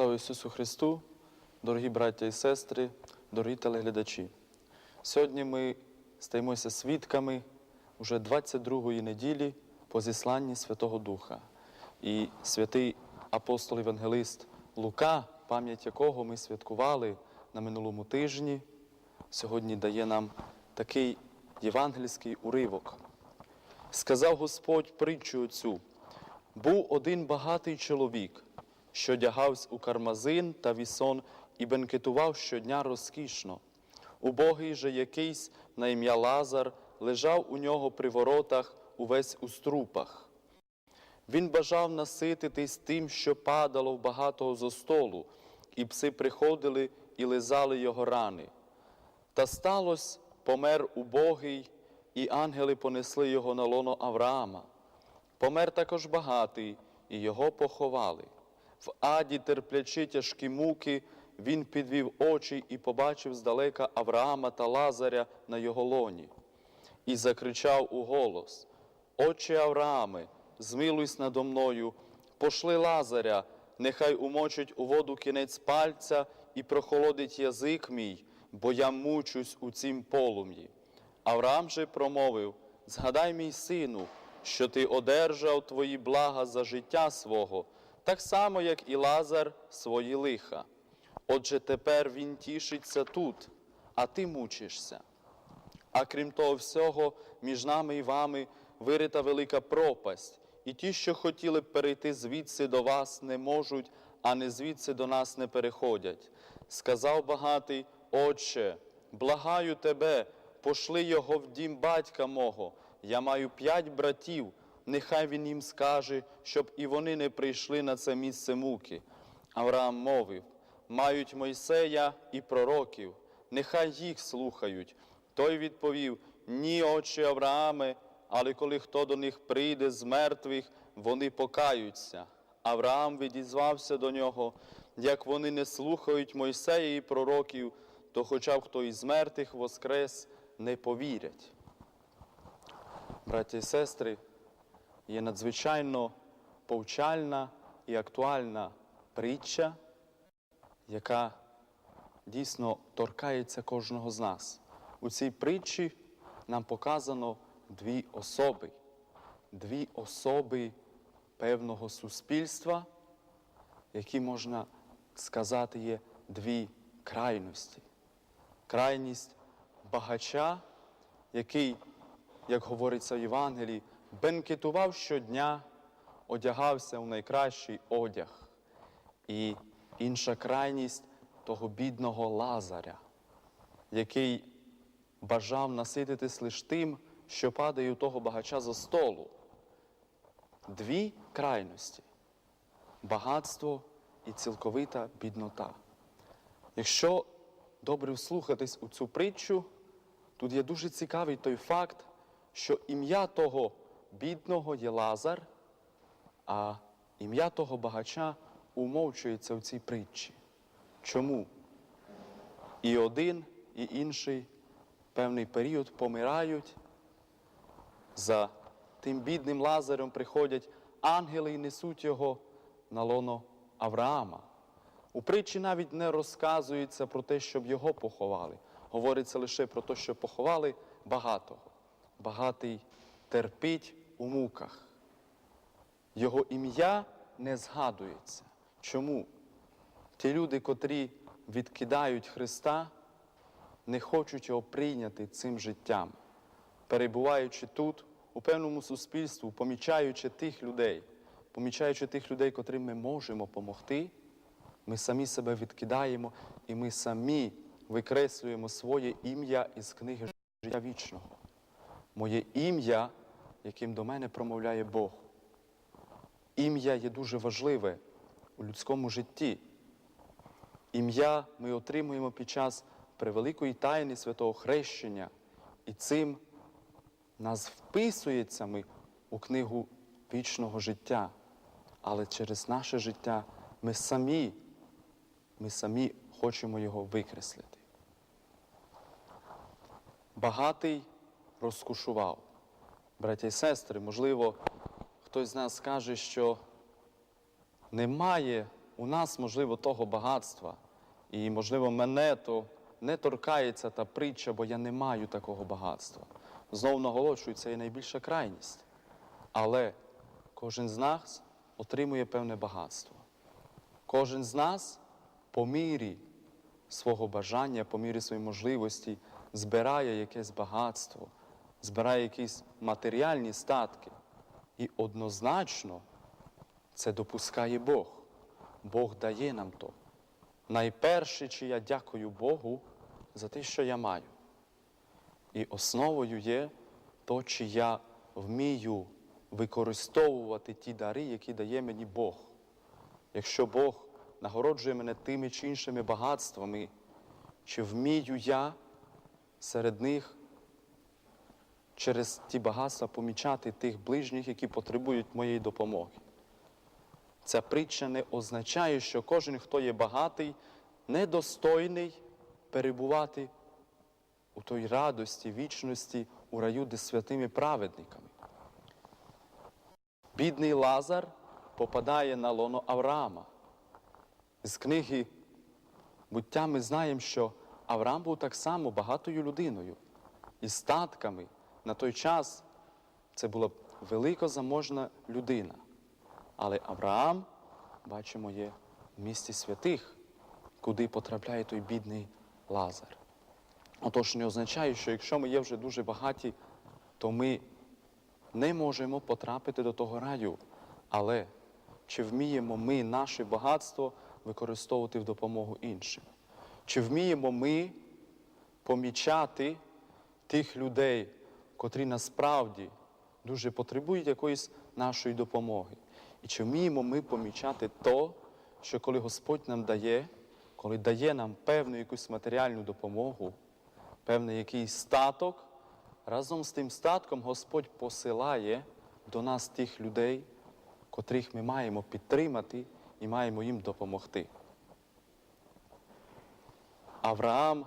Слава Ісусу Христу, дорогі браття і сестри, дорогі телеглядачі. Сьогодні ми стаємося свідками уже 22-ї неділі по зісланні Святого Духа. І святий апостол Євангелист Лука, пам'ять якого ми святкували на минулому тижні, сьогодні дає нам такий євангельський уривок. Сказав Господь притчу цю. Був один багатий чоловік, що одягався у кармазин та вісон і бенкетував щодня розкішно. Убогий же якийсь на ім'я Лазар лежав у нього при воротах увесь у струпах. Він бажав насититись тим, що падало в багатого зо столу, і пси приходили і лизали його рани. Та сталося, помер убогий, і ангели понесли його на лоно Авраама. Помер також багатий, і його поховали. В аді, терплячи тяжкі муки, він підвів очі і побачив здалека Авраама та Лазаря на його лоні. І закричав у голос: Отче Аврааме, змилуйся надо мною, пошли Лазаря, нехай умочить у воду кінець пальця і прохолодить язик мій, бо я мучусь у цім полум'ї. Авраам же промовив: Згадай, мій сину, що ти одержав твої блага за життя свого, так само, як і Лазар свої лиха. Отже, тепер він тішиться тут, а ти мучишся. А крім того всього, між нами і вами вирита велика пропасть, і ті, що хотіли б перейти звідси до вас, не можуть, а не звідси до нас не переходять. Сказав багатий, Отче, благаю тебе, пошли його в дім батька мого. Я маю п'ять братів, нехай він їм скаже, щоб і вони не прийшли на це місце муки. Авраам мовив: мають Мойсея і пророків, нехай їх слухають. Той відповів: Ні, отче Аврааме, але коли хто до них прийде з мертвих, вони покаються. Авраам відізвався до нього, як вони не слухають Мойсея і пророків, то хоча б хто із мертвих воскрес, не повірять. Браті і сестри, є надзвичайно повчальна і актуальна притча, яка дійсно торкається кожного з нас. У цій притчі нам показано дві особи, дві особи певного суспільства, які можна сказати є дві крайності. Крайність багача, який, як говориться в Євангелії, бенкетував щодня, одягався в найкращий одяг. І інша крайність того бідного Лазаря, який бажав насититись лише тим, що падає у того багача за столу. Дві крайності багатство і цілковита біднота. Якщо добре вслухатись у цю притчу, тут є дуже цікавий той факт, що ім'я того бідного є Лазар, а ім'я того багача умовчується в цій притчі. Чому? І один, і інший певний період помирають. За тим бідним Лазарем приходять ангели і несуть його на лоно Авраама. У притчі навіть не розказується про те, щоб його поховали. Говориться лише про те, що поховали багатого. Багатий терпить у муках. Його ім'я не згадується. Чому? Ті люди, котрі відкидають Христа, не хочуть його прийняти цим життям, перебуваючи тут, у певному суспільстві, помічаючи тих людей, помічаючи тих людей, котрим ми можемо допомогти, ми самі себе відкидаємо і ми самі викреслюємо своє ім'я із книги життя вічного. Моє ім'я, яким до мене промовляє Бог. Ім'я є дуже важливе у людському житті. Ім'я ми отримуємо під час превеликої тайни святого хрещення, і цим нас вписується ми у книгу вічного життя. Але через наше життя ми самі, ми самі хочемо його викреслити. Багатий розкушував. Браття і сестри, можливо, хтось з нас скаже, що немає у нас, можливо, того багатства, і, можливо, мене то не торкається та притча, бо я не маю такого багатства. Знову наголошую, це є найбільша крайність. Але кожен з нас отримує певне багатство. Кожен з нас по мірі свого бажання, по мірі своєї можливості збирає якесь багатство, збирає якісь матеріальні статки. І однозначно це допускає Бог. Бог дає нам то. Найперше, чи я дякую Богу за те, що я маю. І основою є то, чи я вмію використовувати ті дари, які дає мені Бог. Якщо Бог нагороджує мене тими чи іншими багатствами, чи вмію я серед них через ті багатства помічати тих ближніх, які потребують моєї допомоги. Ця притча не означає, що кожен, хто є багатий, недостойний перебувати у той радості, вічності, у раю, де святими праведниками. Бідний Лазар попадає на лоно Авраама. З книги буття ми знаємо, що Авраам був так само багатою людиною і статками. На той час це була велика заможна людина. Але Авраам, бачимо, є в місті святих, куди потрапляє той бідний Лазар. Отож, не означає, що якщо ми є вже дуже багаті, то ми не можемо потрапити до того раю. Але чи вміємо ми наше багатство використовувати в допомогу іншим? Чи вміємо ми помічати тих людей, котрі насправді дуже потребують якоїсь нашої допомоги? І чи вміємо ми помічати то, що коли Господь нам дає, коли дає нам певну якусь матеріальну допомогу, певний якийсь статок, разом з тим статком Господь посилає до нас тих людей, котрих ми маємо підтримати і маємо їм допомогти. Авраам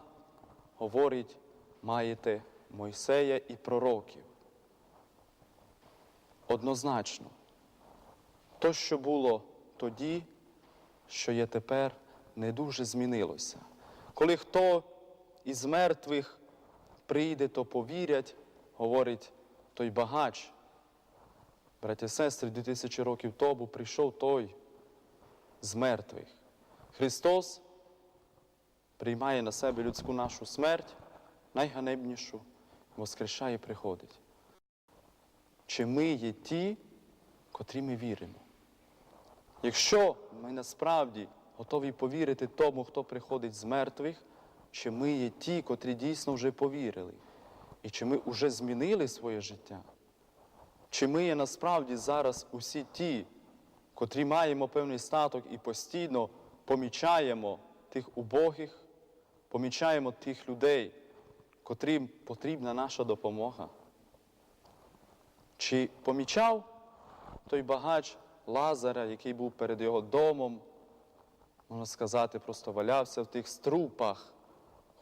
говорить, маєте Мойсея і пророків. Однозначно, то, що було тоді, що є тепер, не дуже змінилося. Коли хто із мертвих прийде, то повірять, говорить той багач. Браті сестри, 2000 років тому прийшов той з мертвих. Христос приймає на себе людську нашу смерть, найганебнішу, воскрешає і приходить. Чи ми є ті, котрі ми віримо? Якщо ми насправді готові повірити тому, хто приходить з мертвих, чи ми є ті, котрі дійсно вже повірили, і чи ми вже змінили своє життя? Чи ми є насправді зараз усі ті, котрі маємо певний статок і постійно помічаємо тих убогих, помічаємо тих людей, котрим потрібна наша допомога? Чи помічав той багач Лазаря, який був перед його домом, можна сказати, просто валявся в тих струпах,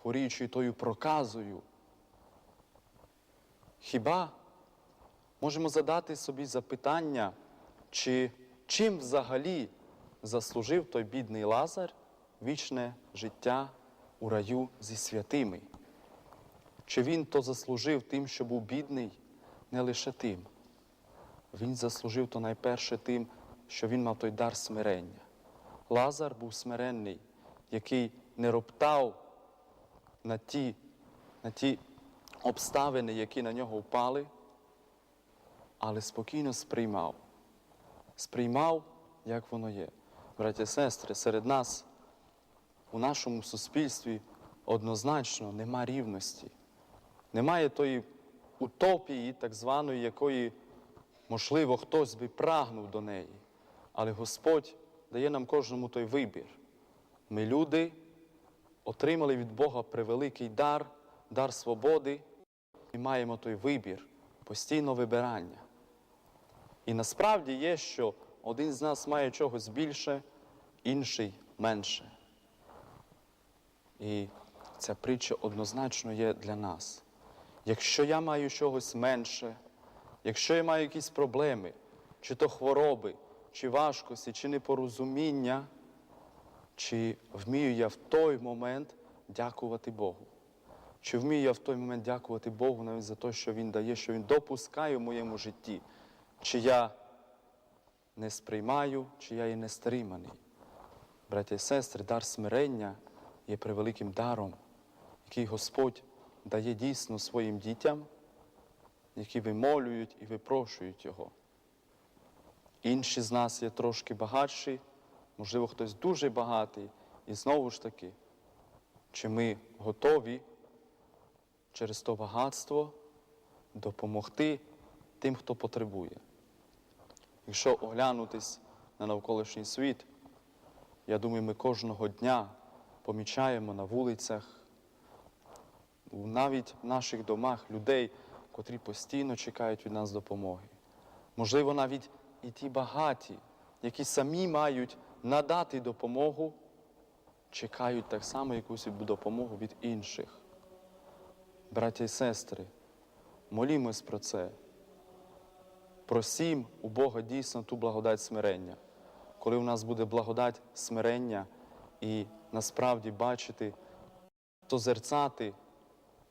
хворіючи тою проказою? Хіба можемо задати собі запитання, чи чим взагалі заслужив той бідний Лазар вічне життя у раю зі святими? Чи він то заслужив тим, що був бідний, не лише тим? Він заслужив то найперше тим, що він мав той дар смирення. Лазар був смиренний, який не роптав на ті, на ті обставини, які на нього впали, але спокійно сприймав. Сприймав, як воно є. Браті і сестри, серед нас у нашому суспільстві однозначно нема рівності. Немає тої утопії, так званої, якої, можливо, хтось би прагнув до неї. Але Господь дає нам кожному той вибір. Ми, люди, отримали від Бога превеликий дар, дар свободи, і маємо той вибір, постійно вибирання. І насправді є, що один з нас має чогось більше, інший менше. І ця притча однозначно є для нас. Якщо я маю чогось менше, якщо я маю якісь проблеми, чи то хвороби, чи важкості, чи непорозуміння, чи вмію я в той момент дякувати Богу? Чи вмію я в той момент дякувати Богу навіть за те, що Він дає, що Він допускає в моєму житті? Чи я не сприймаю, чи я є не стриманий? Браття і сестри, дар смирення є превеликим даром, який Господь дає дійсно своїм дітям, які вимолюють і випрошують Його. Інші з нас є трошки багатші, можливо, хтось дуже багатий. І знову ж таки, чи ми готові через то багатство допомогти тим, хто потребує. Якщо оглянутись на навколишній світ, я думаю, ми кожного дня помічаємо на вулицях, навіть в наших домах людей, котрі постійно чекають від нас допомоги. Можливо, навіть і ті багаті, які самі мають надати допомогу, чекають так само якусь допомогу від інших. Браття і сестри, молімось про це. Просім у Бога дійсно ту благодать смирення. Коли у нас буде благодать смирення і насправді бачити, созерцати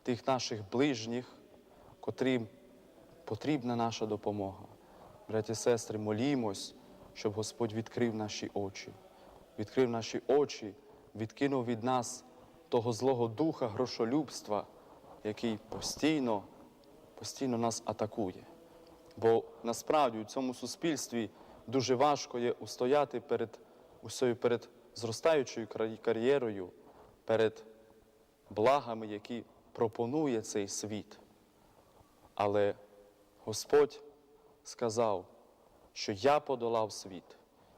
тих наших ближніх, котрим потрібна наша допомога. Браті і сестри, молімось, щоб Господь відкрив наші очі, відкрив наші очі, відкинув від нас того злого духа грошолюбства, який постійно, постійно нас атакує. Бо насправді у цьому суспільстві дуже важко є устояти перед усею перед зростаючою кар'єрою, перед благами, які пропонує цей світ. Але Господь сказав, що я подолав світ,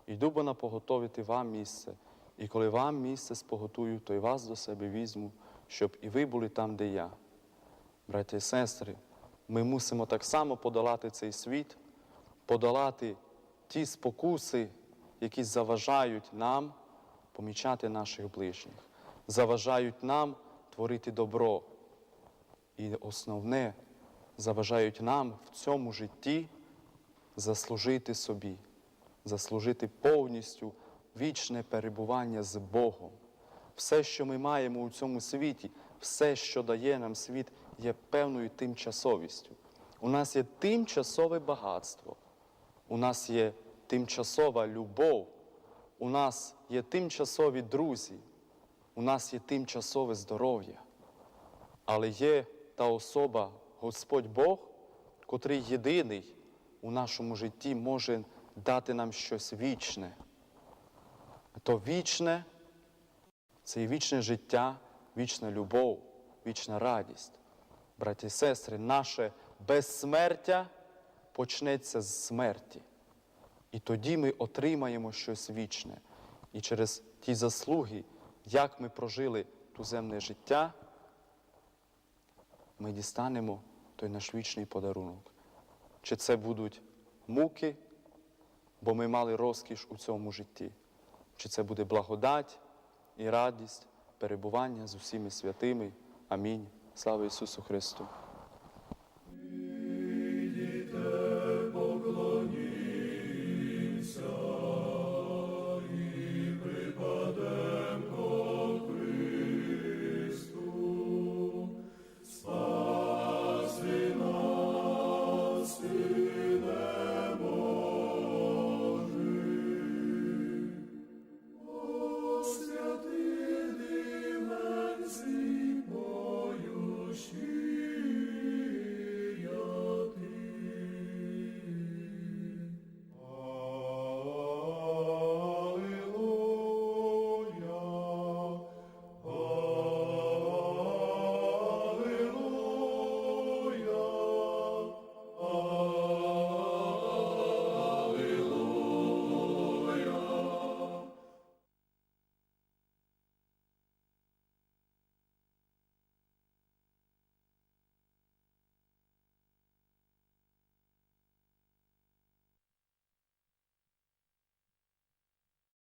йду бо напоготовити вам місце, і коли вам місце споготую, то й вас до себе візьму, щоб і ви були там, де я. Браття і сестри, ми мусимо так само подолати цей світ, подолати ті спокуси, які заважають нам помічати наших ближніх, заважають нам творити добро. І основне, заважають нам в цьому житті заслужити собі, заслужити повністю вічне перебування з Богом. Все, що ми маємо у цьому світі, все, що дає нам світ, є певною тимчасовістю. У нас є тимчасове багатство, у нас є тимчасова любов, у нас є тимчасові друзі, у нас є тимчасове здоров'я. Але є та особа, Господь Бог, котрий єдиний у нашому житті може дати нам щось вічне. То вічне це і вічне життя, вічна любов, вічна радість. Браті і сестри, наше безсмертя почнеться з смерті. І тоді ми отримаємо щось вічне. І через ті заслуги, як ми прожили туземне життя, ми дістанемо той наш вічний подарунок. Чи це будуть муки, бо ми мали розкіш у цьому житті, чи це буде благодать і радість, перебування з усіми святими. Амінь. Слава Ісусу Христу!